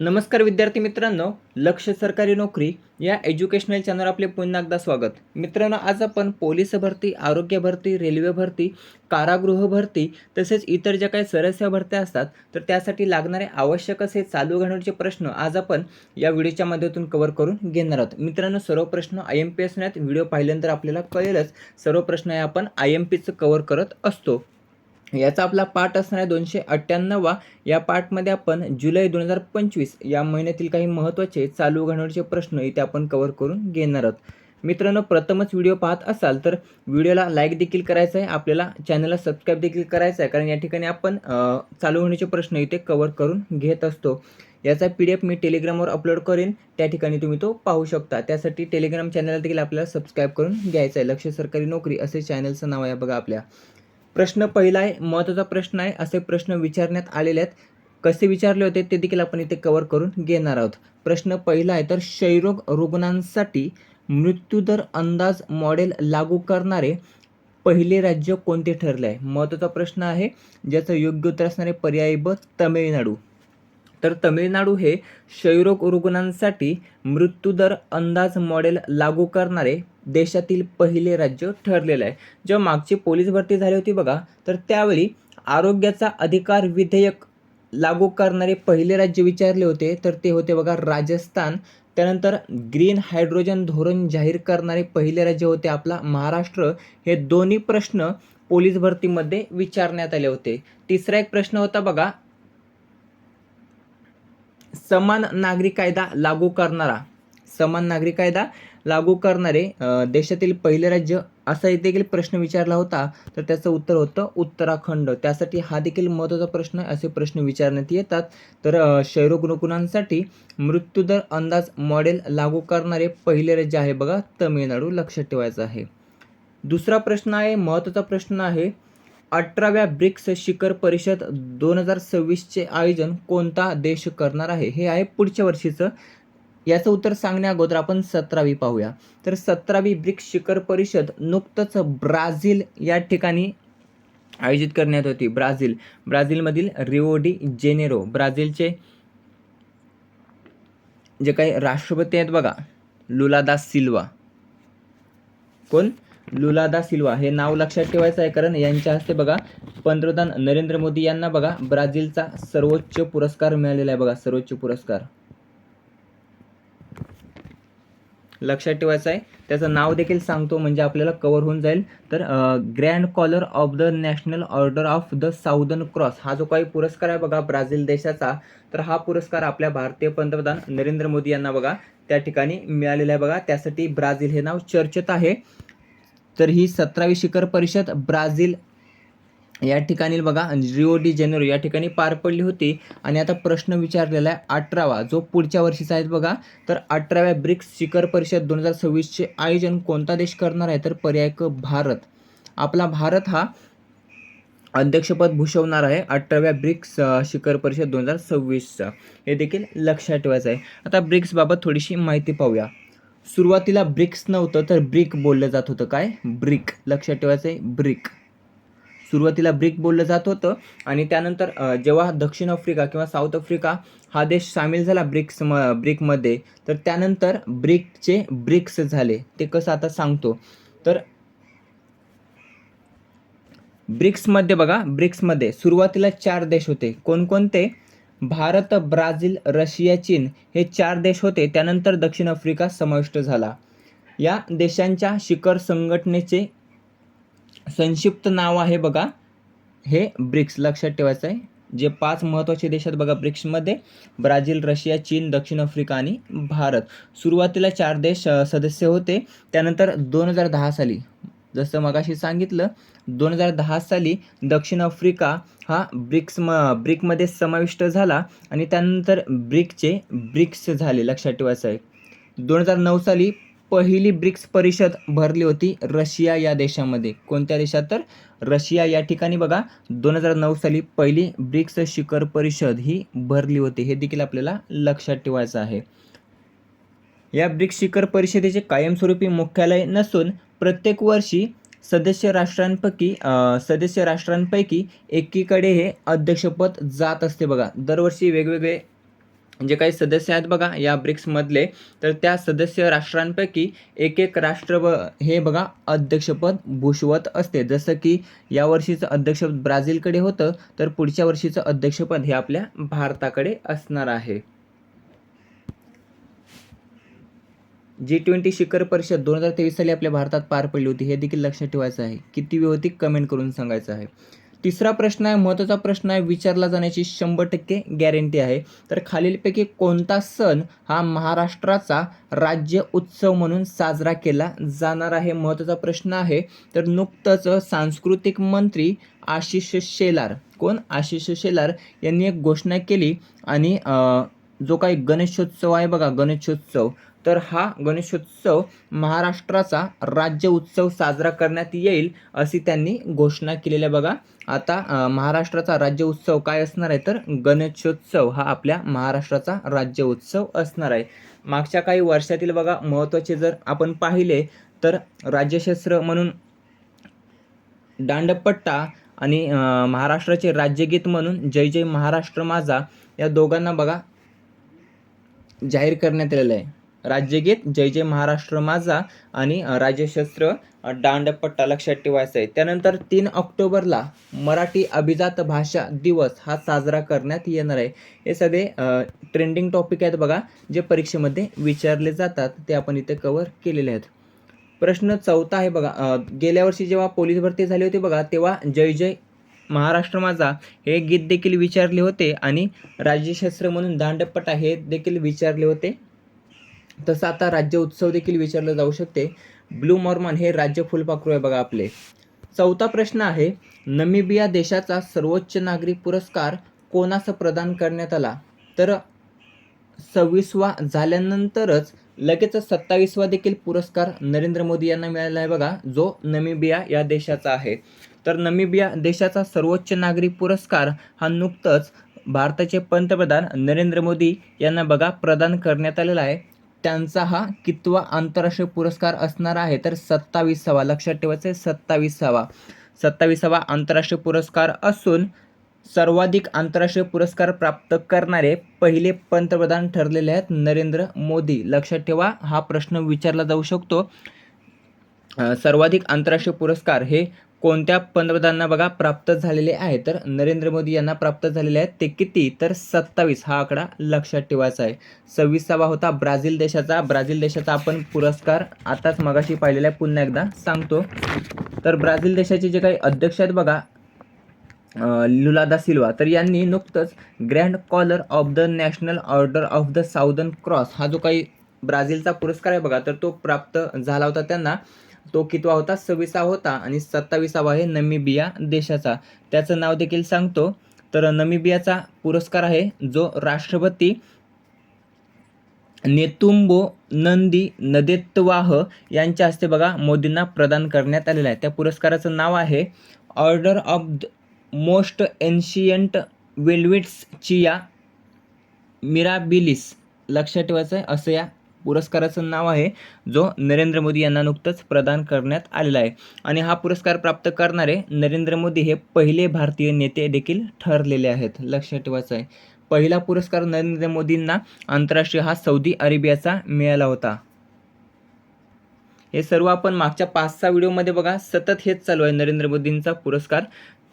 नमस्कार विद्यार्थी मित्रांनो लक्ष सरकारी नोकरी या एज्युकेशनल चॅनल आपले पुन्हा एकदा स्वागत. मित्रांनो आज आपण पोलीस भरती आरोग्य भरती रेल्वे भरती कारागृह भरती तसेच इतर ज्या काही सरस्या भरत्या असतात तर त्यासाठी लागणारे आवश्यक असे चालू घडवण्याचे प्रश्न आज आपण या व्हिडिओच्या माध्यमातून कव्हर करून घेणार आहोत. मित्रांनो सर्व प्रश्न आय एम पी असण्यात व्हिडिओ पाहिल्यानंतर आपल्याला कळेलच सर्व प्रश्न हे आपण आय एम पीचं कव्हर करत असतो. याचा आपला पाठ असणार आहे दोनशे अठ्ठ्याण्णवा. या पाठमध्ये आपण जुलै दोन हजार पंचवीस या महिन्यातील काही महत्त्वाचे चालू घडवण्याचे प्रश्न इथे आपण कव्हर करून घेणार आहोत. मित्रांनो प्रथमच व्हिडिओ पाहत असाल तर व्हिडिओला लाईक देखील करायचं आहे आपल्याला चॅनलला सबस्क्राईब देखील करायचं आहे कारण या ठिकाणी आपण चालू होण्याचे प्रश्न इथे कव्हर करून घेत असतो. याचा पी डी एफ मी टेलिग्रामवर अपलोड करेन त्या ठिकाणी तुम्ही तो पाहू शकता. त्यासाठी टेलिग्राम चॅनलला देखील आपल्याला सबस्क्राईब करून घ्यायचं आहे लक्ष सरकारी नोकरी असे चॅनलचं नाव आहे बघा आपल्या. प्रश्न पहिला आहे महत्त्वाचा प्रश्न आहे असे प्रश्न विचारण्यात आलेले आहेत. कसे विचारले होते ते देखील आपण इथे कव्हर करून घेणार आहोत. प्रश्न पहिला आहे तर क्षयरोग रुग्णांसाठी मृत्यूदर अंदाज मॉडेल लागू करणारे पहिले राज्य कोणते ठरले आहे महत्त्वाचा प्रश्न आहे ज्याचं योग्य उत्तर असणारे पर्याय ब तमिळनाडू. तर तमिळनाडू हे क्षयरोग रुग्णांसाठी मृत्यूदर अंदाज मॉडेल लागू करणारे देशातील पहिले राज्य ठरलेलं आहे. जेव्हा मागची पोलीस भरती झाली होती बघा तर त्यावेळी आरोग्याचा अधिकार विधेयक लागू करणारे पहिले राज्य विचारले होते. तर ते होते बघा राजस्थान. त्यानंतर ग्रीन हायड्रोजन धोरण जाहीर करणारे पहिले राज्य होते आपला महाराष्ट्र. हे दोन्ही प्रश्न पोलीस भरतीमध्ये विचारण्यात आले होते. तिसरा एक प्रश्न होता बघा समान नागरी कायदा लागू करणारा समान नागरी कायदा लागू करणारे देशातील पहिले राज्य असा देखील प्रश्न विचारला होता. तर त्याचं उत्तर होतं उत्तराखंड. त्यासाठी हा देखील महत्त्वाचा प्रश्न आहे असे प्रश्न विचारण्यात येतात. तर अ, क्षयरोग रुग्णांसाठी मृत्यूदर अंदाज मॉडेल लागू करणारे पहिले राज्य आहे बघा तमिळनाडू. लक्षात ठेवायचं आहे. दुसरा प्रश्न आहे महत्त्वाचा प्रश्न आहे अठराव्या ब्रिक्स शिखर परिषद दोन हजार सव्वीसचे आयोजन कोणता देश करणार आहे? हे आहे पुढच्या वर्षीचं. याचं उत्तर सांगण्या अगोदर आपण सतरावी पाहूया. तर सतरावी ब्रिक्स शिखर परिषद नुकतंच ब्राझील या ठिकाणी आयोजित करण्यात होती. ब्राझील. ब्राझीलमधील रिओडी जेनेरो. ब्राझीलचे जे काही राष्ट्रपती आहेत बघा लुलादा सिल्वा. कोण? लुलादा सिल्वा हे नाव लक्षात ठेवायचं आहे कारण यांच्या हस्ते बघा पंतप्रधान नरेंद्र मोदी यांना बघा ब्राझीलचा सर्वोच्च पुरस्कार मिळालेला आहे बघा सर्वोच्च पुरस्कार. लक्षात ठेवायचं आहे. त्याचं नाव देखील सांगतो म्हणजे आपल्याला कवर होऊन जाईल. तर Grand Collar of the National Order of the Southern Cross हा जो काही पुरस्कार आहे बघा ब्राझील देशाचा तर हा पुरस्कार आपल्या भारतीय पंतप्रधान नरेंद्र मोदी यांना बघा त्या ठिकाणी मिळालेला आहे बघा. त्यासाठी ब्राझील हे नाव चर्चेत आहे. तर ही सतरावी शिखर परिषद ब्राझील या ठिकाणी बघा रिओ डी जेनेरो या ठिकाणी पार पडली होती. आणि आता प्रश्न विचारलेला आहे अठरावा जो पुढच्या वर्षीचा आहे बघा तर अठराव्या ब्रिक्स शिखर परिषद दोन हजार सव्वीसचे आयोजन कोणता देश करणार आहे? तर पर्याय क भारत. आपला भारत हा अध्यक्षपद भूषवणार आहे अठराव्या ब्रिक्स शिखर परिषद दोन हजार सव्वीसचा. हे देखील लक्षात ठेवायचं आहे. आता ब्रिक्सबाबत थोडीशी माहिती पाहूया. सुरुवातीला ब्रिक्स नव्हतं तर ब्रिक बोललं जात होतं. काय? ब्रिक. लक्षात ठेवायचं आहे ब्रिक. सुरुवातीला ब्रिक बोललं जात होतं आणि त्यानंतर जेव्हा दक्षिण आफ्रिका किंवा साऊथ आफ्रिका हा देश सामील झाला ब्रिक्स म ब्रिकमध्ये तर त्यानंतर ब्रिकचे ब्रिक्स झाले. ते कसं आता सांगतो. तर ब्रिक्समध्ये बघा ब्रिक्समध्ये सुरुवातीला चार देश होते. कोणकोणते? भारत ब्राझील रशिया चीन हे चार देश होते. त्यानंतर दक्षिण आफ्रिका समाविष्ट झाला. या देशांच्या शिखर संघटनेचे संक्षिप्त नाव आहे बघा. हे ब्रिक्स लक्षात ठेवायचं आहे. जे पाच महत्त्वाचे देश आहेत बघा ब्रिक्समध्ये. ब्राझील रशिया चीन दक्षिण आफ्रिका आणि भारत. सुरुवातीला चार देश सदस्य होते. त्यानंतर दोन हजार दहा साली जसं मगाशी सांगितलं दोन हजार दहा साली दक्षिण आफ्रिका हा ब्रिक्स म ब्रिकमध्ये समाविष्ट झाला आणि त्यानंतर ब्रिकचे ब्रिक्स झाले लक्षात ठेवायचं आहे. दोन हजार नऊ साली पहिली ब्रिक्स परिषद भरली होती रशिया या देशामध्ये. कोणत्या देशात तर? रशिया या ठिकाणी बघा दोन हजार नऊ साली पहिली ब्रिक्स शिखर परिषद ही भरली होती. हे देखील आपल्याला लक्षात ठेवायचं आहे. या ब्रिक्स शिखर परिषदेचे कायमस्वरूपी मुख्यालय नसून प्रत्येक वर्षी सदस्य राष्ट्रांपैकी सदस्य राष्ट्रांपैकी एकीकडे हे अध्यक्षपद जात असते बघा. दरवर्षी वेगवेगळे जे काही सदस्य आहेत बघा या ब्रिक्समधले तर त्या सदस्य राष्ट्रांपैकी एक एक राष्ट्र ब हे बघा अध्यक्षपद भूषवत असते. जसं की या वर्षीचं अध्यक्षपद ब्राझीलकडे होतं तर पुढच्या वर्षीचं अध्यक्षपद हे आपल्या भारताकडे असणार आहे. जी ट्वेंटी शिखर परिषद दोन हजार तेवीस साली आपल्या भारतात पार पडली होती. हे देखील लक्षात ठेवायचं आहे. किती वेळ होती? कमेंट करून सांगायचं आहे. तिसरा प्रश्न आहे महत्त्वाचा प्रश्न आहे विचारला जाण्याची शंभर टक्के गॅरंटी आहे. तर खालीलपैकी कोणता सण हा महाराष्ट्राचा राज्य उत्सव म्हणून साजरा केला जाणार आहे? महत्त्वाचा प्रश्न आहे. तर नुकतंच सांस्कृतिक मंत्री आशिष शेलार कोण? आशिष शेलार यांनी एक घोषणा केली आणि जो काही गणेशोत्सव आहे बघा गणेशोत्सव. तर हा गणेशोत्सव महाराष्ट्राचा राज्य उत्सव साजरा करण्यात येईल अशी त्यांनी घोषणा केलेली आहे. बघा आता महाराष्ट्राचा राज्य उत्सव काय असणार आहे? तर गणेशोत्सव हा आपल्या महाराष्ट्राचा राज्य उत्सव असणार आहे. मागच्या काही वर्षातील बघा महत्त्वाचे जर आपण पाहिले तर राज्यशास्त्र म्हणून दांडपट्टा आणि महाराष्ट्राचे राज्यगीत म्हणून जय जय महाराष्ट्र माझा या दोघांना बघा जाहीर करण्यात आलेलं आहे. राज्यगीत जय जय महाराष्ट्र माझा आणि राज्यशस्त्र दांडपट्टा लक्षात ठेवायचा आहे त्यानंतर तीन ऑक्टोबरला मराठी अभिजात भाषा दिवस हा साजरा करण्यात येणार आहे. हे सगळे ट्रेंडिंग टॉपिक आहेत बघा जे परीक्षेमध्ये विचारले जातात. ते आपण इथे कवर केलेले आहेत. प्रश्न चौथा आहे बघा गेल्या वर्षी जेव्हा पोलीस भरती झाली होती बघा तेव्हा जय जय महाराष्ट्र माझा हे गीत देखील विचारले होते आणि राज्यशास्त्र म्हणून दांडपट्टा हे देखील विचारले होते. तसं आता राज्य उत्सव देखील विचारलं जाऊ शकते. ब्लू मॉर्मन हे राज्य फुलपाखरू आहे बघा आपले. चौथा प्रश्न आहे नमिबिया देशाचा सर्वोच्च नागरी पुरस्कार कोणास प्रदान करण्यात आला? तर सव्वीसवा झाल्यानंतरच लगेच सत्तावीसवा देखील पुरस्कार नरेंद्र मोदी यांना मिळाला आहे बघा जो नमिबिया या देशाचा आहे. तर नमिबिया देशाचा सर्वोच्च नागरी पुरस्कार हा नुकतंच भारताचे पंतप्रधान नरेंद्र मोदी यांना बघा प्रदान करण्यात आलेला आहे. त्यांचा हा कितवा आंतरराष्ट्रीय पुरस्कार असणार आहे? तर सत्तावीसावा लक्षात ठेवायचं आहे सत्तावीसावा. सत्तावीसावा आंतरराष्ट्रीय पुरस्कार असून सर्वाधिक आंतरराष्ट्रीय पुरस्कार प्राप्त करणारे पहिले पंतप्रधान ठरलेले आहेत नरेंद्र मोदी. लक्षात ठेवा हा प्रश्न विचारला जाऊ शकतो. सर्वाधिक आंतरराष्ट्रीय पुरस्कार हे कोणत्या पंतप्रधानांना बघा प्राप्त झालेले आहे तर नरेंद्र मोदी यांना प्राप्त झालेले आहेत. ते किती? तर सत्तावीस. हा आकडा लक्षात ठेवायचा आहे. सव्वीसावा होता ब्राझील देशाचा. ब्राझील देशाचा आपण पुरस्कार आताच मगाशी पाहिलेला आहे. पुन्हा एकदा सांगतो. तर ब्राझील देशाचे जे काही अध्यक्ष आहेत बघा लुलादा सिल्वा तर यांनी नुकतंच Grand Collar of the National Order of the Southern Cross हा जो काही ब्राझीलचा पुरस्कार आहे बघा तर तो प्राप्त झाला होता त्यांना. तो कितवा होता? सव्वीसा होता आणि सत्तावीसावा आहे नमिबिया देशाचा. त्याचं नाव देखील सांगतो. तर नमिबियाचा पुरस्कार आहे जो राष्ट्रपती नेतुंबो नंदी नदेत्वाह यांच्या हस्ते बघा मोदींना प्रदान करण्यात आलेला आहे. त्या पुरस्काराचं नाव आहे Order of the Most Ancient Welwitschia Mirabilis. लक्षात ठेवायचं आहे असं या पुरस्काराचं नाव आहे जो नरेंद्र मोदी यांना नुकतंच प्रदान करण्यात आलेला आहे. आणि हा पुरस्कार प्राप्त करणारे नरेंद्र मोदी हे पहिले भारतीय नेते देखील ठरलेले आहेत. लक्षात ठेवायचं आहे. पहिला पुरस्कार नरेंद्र मोदींना आंतरराष्ट्रीय हा सौदी अरेबियाचा मिळाला होता. हे सर्व आपण मागच्या पाच सहा व्हिडिओमध्ये बघा. सतत हेच चालू आहे नरेंद्र मोदींचा पुरस्कार.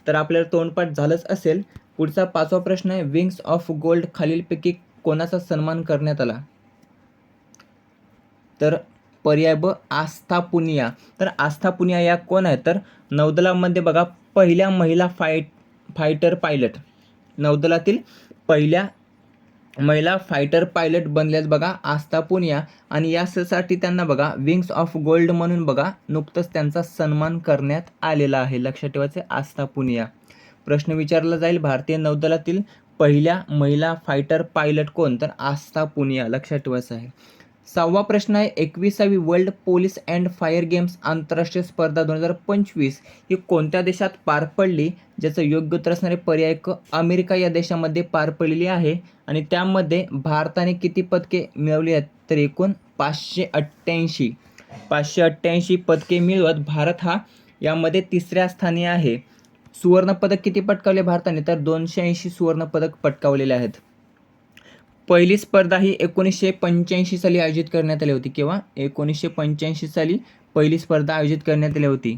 तर आपल्याला तोंडपाठ झालंच असेल. पुढचा पाचवा प्रश्न आहे विंग्स ऑफ गोल्ड खालीलपैकी कोणाचा सन्मान करण्यात आला? तर पर्याय ब आस्था पुनिया तर आस्था पुनिया या कोण आहेत तर नौदलामध्ये बघा पहिल्या महिला फाईट फायटर पायलट नौदलातील पहिल्या महिला फायटर पायलट बनल्यात बघा आस्था पुनिया आणि यासाठी त्यांना बघा विंग्स ऑफ गोल्ड म्हणून बघा नुकतंच त्यांचा सन्मान करण्यात आलेला आहे. लक्षात ठेवायचे आस्था पुनिया प्रश्न विचारला जाईल भारतीय नौदलातील पहिल्या महिला फायटर पायलट कोण? तर आस्था पुनिया लक्षात ठेवायचं आहे. सहावा प्रश्न आहे एकविसावी World Police and Fire Games आंतरराष्ट्रीय स्पर्धा दोन हजार पंचवीस ही कोणत्या देशात पार पडली? ज्याचं योग्य उत्तर असणारे पर्याय क अमेरिका या देशामध्ये पार पडलेली आहे. आणि त्यामध्ये भारताने किती पदके मिळवली आहेत? तर एकूण पाचशे अठ्ठ्याऐंशी. पाचशे अठ्ठ्याऐंशी पदके मिळवत भारत हा यामध्ये तिसऱ्या स्थानी आहे. सुवर्णपदक किती पटकावले भारताने? तर दोनशे ऐंशी सुवर्णपदक पटकावलेले आहेत. पहिली स्पर्धा ही एकोणीसशे पंच्याऐंशी साली आयोजित करण्यात आली होती किंवा एकोणीसशे पंच्याऐंशी साली पहिली स्पर्धा आयोजित करण्यात आली होती.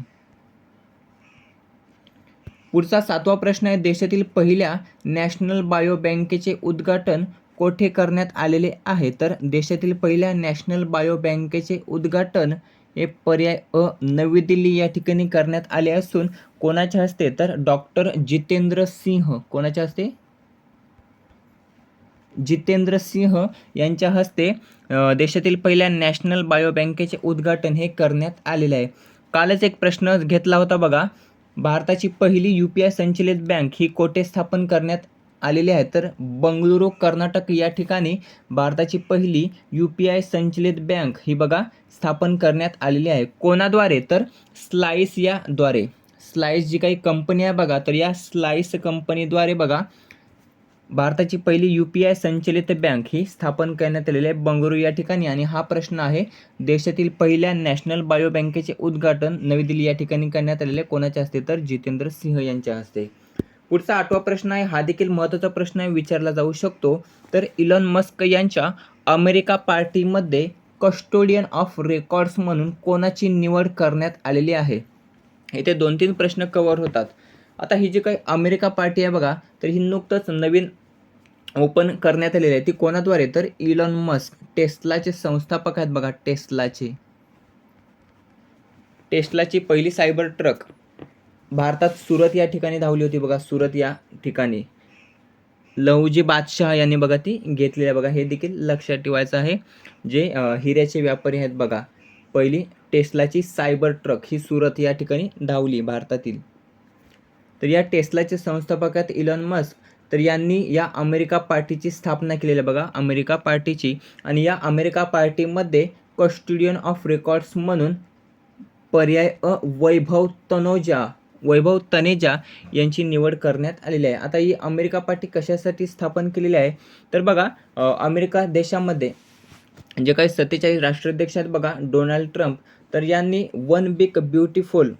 पुढचा सातवा प्रश्न आहे देशातील पहिल्या नॅशनल बायो बँकेचे उद्घाटन कोठे करण्यात आलेले आहे? तर देशातील पहिल्या नॅशनल बायो बँकेचे उद्घाटन हे पर्याय अ नवी दिल्ली या ठिकाणी करण्यात आले असून कोणाच्या हस्ते? तर डॉक्टर जितेंद्र सिंह. कोणाच्या हस्ते? जितेंद्र सिंह यांच्या हस्ते देशातील पहिल्या नॅशनल बायो बँकेचे उद्घाटन हे करण्यात आलेलं आहे. कालच एक प्रश्न घेतला होता बघा. भारताची पहिली यू पी आय संचलित बँक ही कोठे स्थापन करण्यात आलेली आहे? तर बंगळुरू कर्नाटक या ठिकाणी भारताची पहिली यू पी आय संचलित बँक ही बघा स्थापन करण्यात आलेली आहे. कोणाद्वारे? तर स्लाईस याद्वारे स्लाईस जी काही कंपनी आहे बघा तर या स्लाईस कंपनीद्वारे बघा भारताची पहिली यू पी आय संचलित बँक ही स्थापन करण्यात आलेली आहे. बंगळुरू या ठिकाणी आणि हा प्रश्न आहे देशातील पहिल्या नॅशनल बायो बँकेचे उद्घाटन नवी दिल्ली या ठिकाणी करण्यात आलेले कोणाच्या हस्ते? तर जितेंद्र सिंह यांच्या हस्ते. पुढचा आठवा प्रश्न आहे हा देखील महत्त्वाचा प्रश्न आहे विचारला जाऊ शकतो. तर इलॉन मस्क यांच्या अमेरिका पार्टीमध्ये कस्टोडियन ऑफ रेकॉर्ड्स म्हणून कोणाची निवड करण्यात आलेली आहे? येथे दोन तीन प्रश्न कवर होतात. आता ही जी काही अमेरिका पार्टी आहे बघा तर ही नुकतंच नवीन ओपन करण्यात आलेली आहे. ती कोणाद्वारे? तर इलॉन मस्क टेस्लाचे संस्थापक आहेत बघा टेस्लाचे. टेस्लाची पहिली सायबर ट्रक भारतात सुरत या ठिकाणी धावली होती बघा सुरत या ठिकाणी. लहूजी बादशाह यांनी बघा ती घेतलेली आहे बघा. हे देखील लक्षात ठेवायचं आहे. जे हिऱ्याचे व्यापारी आहेत बघा पहिली टेस्लाची सायबर ट्रक ही सुरत या ठिकाणी धावली भारतातील. तर या टेस्लाचे संस्थापक आहेत इलॉन मस्क तर यांनी या अमेरिका पार्टीची स्थापना केलेली आहे बघा अमेरिका पार्टीची. आणि या अमेरिका पार्टीमध्ये कॉस्ट्युडियन ऑफ रेकॉर्ड्स म्हणून पर्याय अ वैभव तनोजा वैभव तनेजा यांची निवड करण्यात आलेली आहे. आता ही अमेरिका पार्टी कशासाठी स्थापन केलेली आहे? तर बघा अमेरिका देशामध्ये जे काही सत्तेचाळीस राष्ट्राध्यक्ष आहेत बघा डोनाल्ड ट्रम्प तर यांनी वन बिग ब्युटिफुल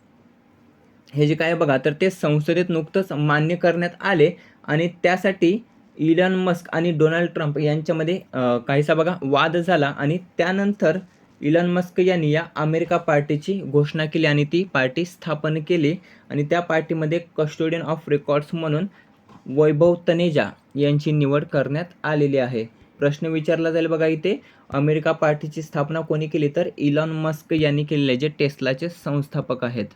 हे जे काय आहे बघा तर ते संसदेत नुकतंच मान्य करण्यात आले. आणि त्यासाठी इलॉन मस्क आणि डोनाल्ड ट्रम्प यांच्यामध्ये काहीसा बघा वाद झाला आणि त्यानंतर इलॉन मस्क यांनी या अमेरिका पार्टीची घोषणा केली आणि ती पार्टी स्थापन केली. आणि त्या पार्टीमध्ये कस्टोडियन ऑफ रेकॉर्ड्स म्हणून वैभव तनेजा यांची निवड करण्यात आलेली आहे. प्रश्न विचारला जाईल बघा इथे अमेरिका पार्टीची स्थापना कोणी केली? तर इलॉन मस्क यांनी केलेले जे टेस्लाचे संस्थापक आहेत.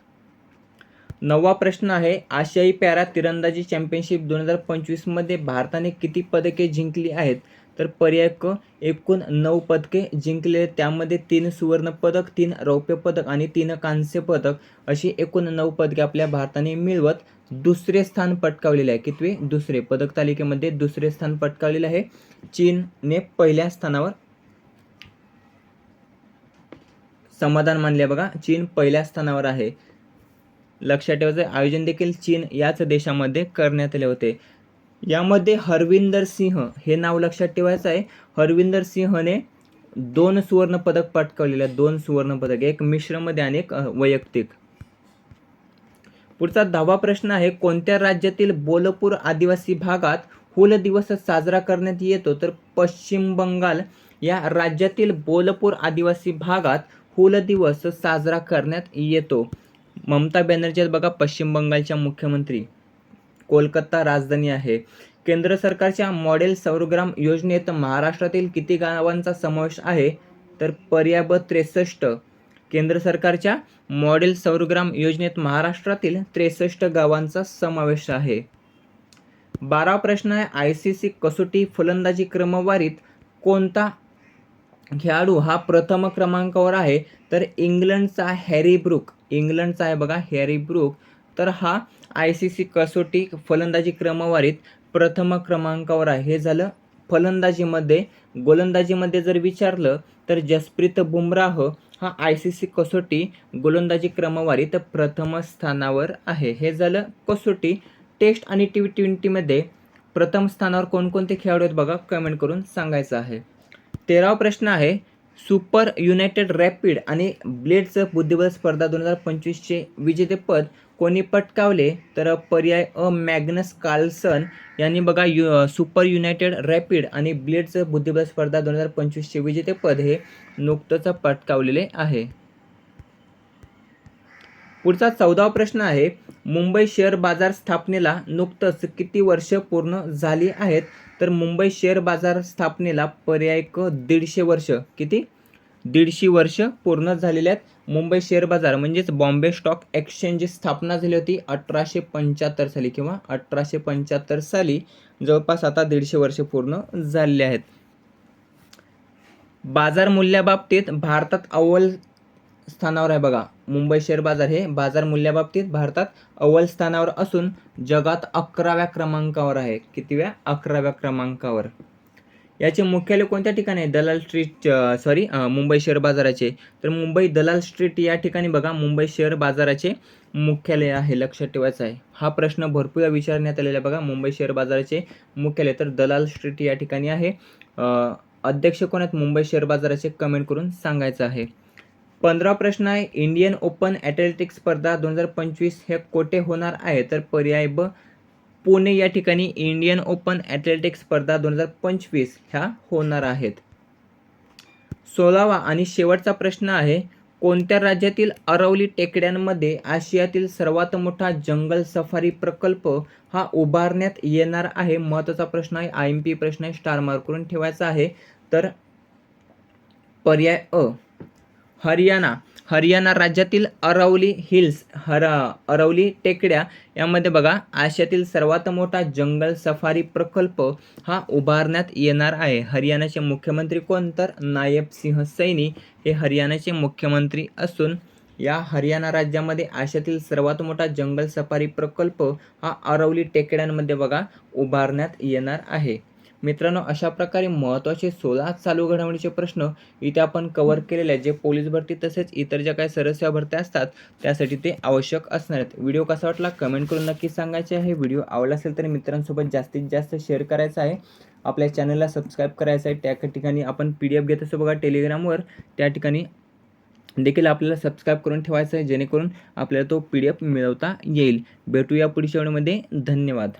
नववा प्रश्न आहे आशियाई पॅरा तिरंदाजी चॅम्पियनशिप दोन हजार पंचवीसमध्ये भारताने किती पदके जिंकली आहेत? तर पर्याय क एकूण नऊ पदके जिंकले त्यामध्ये तीन सुवर्णपदक तीन रौप्य पदक आणि तीन कांस्य पदक अशी एकूण नऊ पदके आपल्या भारताने मिळवत दुसरे स्थान पटकावलेले आहे. कितवे? दुसरे. पदक तालिकेमध्ये दुसरे स्थान पटकावलेले आहे. चीनने पहिल्या स्थानावर समाधान मानले बघा चीन पहिल्या स्थानावर आहे. लक्षात ठेवायचं आयोजन देखील चीन याच देशामध्ये करण्यात आले होते. यामध्ये हरविंदर सिंह हे नाव लक्षात ठेवायचं आहे. हरविंदर सिंहने दोन सुवर्ण पदक पटकावलेले दोन सुवर्ण पदक एक मिश्रमध्ये आणि एक वैयक्तिक. पुढचा दहावा प्रश्न आहे कोणत्या राज्यातील बोलपूर आदिवासी भागात हुल दिवस साजरा करण्यात येतो? तर पश्चिम बंगाल या राज्यातील बोलपूर आदिवासी भागात हुल दिवस साजरा करण्यात येतो. ममता बॅनर्जी आहेत बघा पश्चिम बंगालच्या मुख्यमंत्री. कोलकाता राजधानी आहे. केंद्र सरकारच्या मॉडेल सौरग्राम योजनेत महाराष्ट्रातील किती गावांचा समावेश आहे? तर पर्याय ब त्रेसष्ट. केंद्र सरकारच्या मॉडेल सौरग्राम योजनेत महाराष्ट्रातील त्रेसष्ट गावांचा समावेश आहे. बारा प्रश्न आहे. आय सी सी कसोटी फलंदाजी क्रमवारीत कोणता खेळाडू हा प्रथम क्रमांकावर आहे. तर इंग्लंडचा हॅरी ब्रुक इंग्लंडचा आहे बघा हॅरी ब्रूक. तर हा आय सी सी कसोटी फलंदाजी क्रमवारीत प्रथम क्रमांकावर आहे. हे झालं फलंदाजीमध्ये. गोलंदाजीमध्ये जर विचारलं तर जसप्रीत बुमराह हा आय सी सी कसोटी गोलंदाजी क्रमवारीत प्रथम स्थानावर आहे. हे झालं कसोटी. टेस्ट आणि टी ट्वेंटीमध्ये प्रथम स्थानावर कोणकोणते खेळाडू आहेत बघा कमेंट करून सांगायचं आहे. तेरावा प्रश्न आहे सुपर युनायटेड रॅपिड आणि ब्लेडचं बुद्धिबळ स्पर्धा दोन हजार पंचवीसचे विजेतेपद कोणी पटकावले? तर पर्याय अ मॅग्नस कार्लसन यांनी बघा यु सुपर युनायटेड रॅपिड आणि ब्लेडचं बुद्धिबळ स्पर्धा दोन हजार पंचवीसचे विजेतेपद हे नुकतंच पटकावलेले आहे. पुढचा चौदावा प्रश्न आहे मुंबई शेअर बाजार स्थापनेला नुकतंच किती वर्ष पूर्ण झाली आहेत? तर मुंबई शेअर बाजार स्थापनेला पर्याय क दीडशे वर्ष. किती? दीडशे वर्ष पूर्ण झालेले आहेत मुंबई शेअर बाजार. म्हणजेच बॉम्बे स्टॉक एक्सचेंजची स्थापना झाली होती अठराशे पंच्याहत्तर साली किंवा अठराशे पंच्याहत्तर साली. जवळपास आता दीडशे वर्ष पूर्ण झालेले आहेत. बाजार मूल्याबाबतीत भारतात अव्वल स्थानावर आहे बघा. मुंबई शेअर बाजार हे बाजार मूल्याबाबतीत भारतात अव्वल स्थानावर असून जगात अकराव्या क्रमांकावर आहे. कितीव्या? अकराव्या क्रमांकावर. याचे मुख्यालय कोणत्या ठिकाणी आहे? दलाल स्ट्रीट सॉरी मुंबई शेअर बाजाराचे. तर मुंबई दलाल स्ट्रीट या ठिकाणी बघा मुंबई शेअर बाजाराचे मुख्यालय आहे लक्षात ठेवायचं आहे. हा प्रश्न भरपूर विचारण्यात आलेला आहे बघा मुंबई शेअर बाजाराचे मुख्यालय. तर दलाल स्ट्रीट या ठिकाणी आहे. अध्यक्ष कोण आहेत? मुंबई शेअर बाजाराचे कमेंट करून सांगायचं आहे. पंधरा प्रश्न आहे. इंडियन ओपन ॲथलेटिक्स स्पर्धा दोन हजार पंचवीस हे कोठे होणार आहे? तर पर्याय ब पुणे या ठिकाणी इंडियन ओपन ॲथलेटिक्स स्पर्धा दोन हजार पंचवीस ह्या होणार आहेत. सोळावा आणि शेवटचा प्रश्न आहे. कोणत्या राज्यातील अरवली टेकड्यांमध्ये आशियातील सर्वात मोठा जंगल सफारी प्रकल्प हा उभारण्यात येणार आहे? महत्त्वाचा प्रश्न आहे. आय एम पी प्रश्न आहे. स्टार मार्क करून ठेवायचा आहे. तर पर्याय अ हरियाणा. हरियाणा राज्यातील अरवली हिल्स हर अरवली टेकड्या यामध्ये बघा आशियातील सर्वात मोठा जंगल सफारी प्रकल्प हा उभारण्यात येणार आहे. हरियाणाचे मुख्यमंत्री कोण? तर नायब सिंह सैनी हे हरियाणाचे मुख्यमंत्री असून या हरियाणा राज्यामध्ये आशियातील सर्वात मोठा जंगल सफारी प्रकल्प हा अरवली टेकड्यांमध्ये बघा उभारण्यात येणार आहे. मित्रांनो अशा प्रकारे महत्त्वाचे सोळा चालू घडामोडीचे प्रश्न इथे आपण कव्हर केलेले आहेत जे पोलीस भरती तसेच इतर ज्या काही सरसेवा भरत्या असतात त्यासाठी ते आवश्यक असणार आहेत. व्हिडिओ कसा वाटला कमेंट करून नक्की सांगायचे आहे. व्हिडिओ आवडला असेल तर मित्रांसोबत जास्तीत जास्त शेअर करायचा आहे. आपल्या चॅनलला सबस्क्राईब करायचं आहे. त्या ठिकाणी आपण पी डी एफ घेत असतो बघा टेलिग्रामवर त्या ठिकाणी देखील आपल्याला सबस्क्राईब करून ठेवायचं आहे जेणेकरून आपल्याला तो पी डी एफ मिळवता येईल. भेटूया पुढच्या वेळेमध्ये धन्यवाद.